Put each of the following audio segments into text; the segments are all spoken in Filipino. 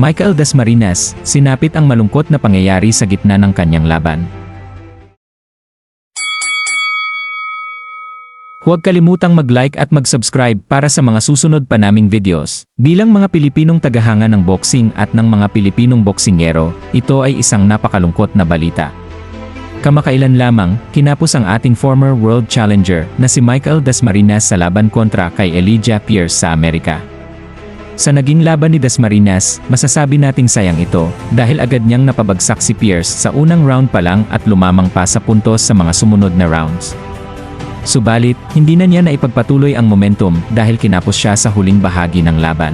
Michael Dasmariñas, sinapit ang malungkot na pangyayari sa gitna ng kanyang laban. Huwag kalimutang mag-like at mag-subscribe para sa mga susunod pa naming videos. Bilang mga Pilipinong tagahanga ng boxing at ng mga Pilipinong boksingero, ito ay isang napakalungkot na balita. Kamakailan lamang, kinapos ang ating former world challenger na si Michael Dasmariñas sa laban kontra kay Elijah Pierce sa Amerika. Sa naging laban ni Dasmariñas, masasabi nating sayang ito dahil agad niyang napabagsak si Pierce sa unang round pa lang at lumamang pa sa puntos sa mga sumunod na rounds. Subalit, hindi na niya naipagpatuloy ang momentum dahil kinapos siya sa huling bahagi ng laban.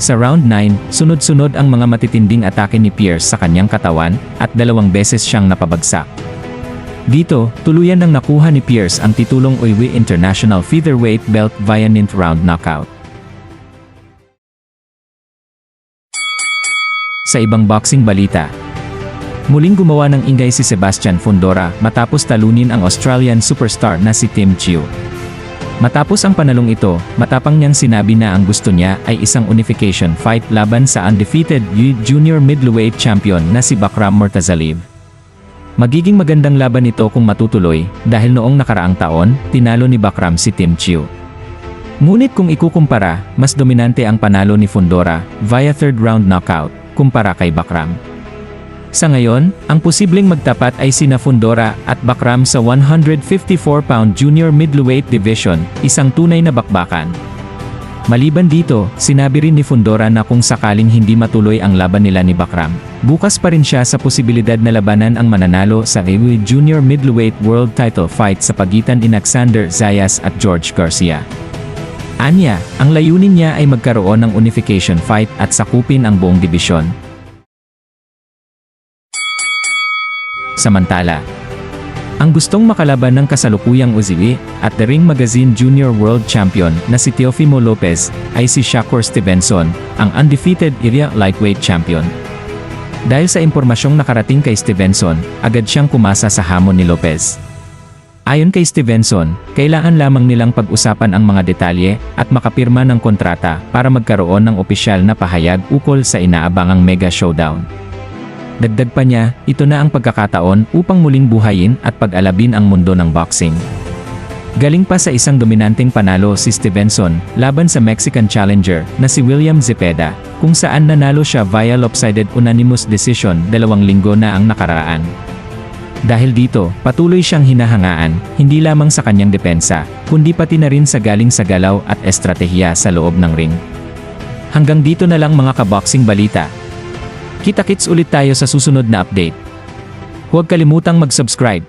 Sa round 9, sunod-sunod ang mga matitinding atake ni Pierce sa kanyang katawan at dalawang beses siyang napabagsak. Dito, tuluyan nang nakuha ni Pierce ang titulong UIWI International Featherweight Belt via 9th round knockout. Sa ibang boxing balita, Muling gumawa ng ingay si Sebastian Fundora matapos talunin ang Australian superstar na si Tim Chiu. Matapos ang panalong ito, matapang niyang sinabi na ang gusto niya ay isang unification fight laban sa undefeated junior middleweight champion na si Bakram Murtazalib. Magiging magandang laban ito kung matutuloy dahil noong nakaraang taon, tinalo ni Bakram si Tim Chiu. Ngunit kung ikukumpara, mas dominante ang panalo ni Fundora via third round knockout kumpara kay Bakram. Sa ngayon, ang posibleng magtapat ay sina Fundora at Bakram sa 154-pound junior middleweight division, isang tunay na bakbakan. Maliban dito, sinabi rin ni Fundora na kung sakaling hindi matuloy ang laban nila ni Bakram, bukas pa rin siya sa posibilidad na labanan ang mananalo sa AWI Junior Middleweight World Title fight sa pagitan ni Alexander Zayas at George Garcia. Anya, ang layunin niya ay magkaroon ng unification fight at sakupin ang buong dibisyon, Samantala, ang gustong makalaban ng kasalukuyang Uziwi at The Ring Magazine Junior World Champion na si Teofimo Lopez ay si Shakur Stevenson, ang undefeated area lightweight champion. Dahil sa impormasyong nakarating kay Stevenson, agad siyang kumasa sa hamon ni Lopez. Ayon kay Stevenson, kailangan lamang nilang pag-usapan ang mga detalye at makapirma ng kontrata para magkaroon ng opisyal na pahayag ukol sa inaabangang mega showdown. Dagdag pa niya, ito na ang pagkakataon upang muling buhayin at pag-alabin ang mundo ng boxing. Galing pa sa isang dominanteng panalo si Stevenson laban sa Mexican challenger na si William Zepeda, kung saan nanalo siya via lopsided unanimous decision dalawang linggo na ang nakaraan. Dahil dito, patuloy siyang hinahangaan, hindi lamang sa kanyang depensa, kundi pati na rin sa galing sa galaw at estratehiya sa loob ng ring. Hanggang dito na lang mga kaboxing balita, Kita-kits ulit tayo sa susunod na update. Huwag kalimutang mag-subscribe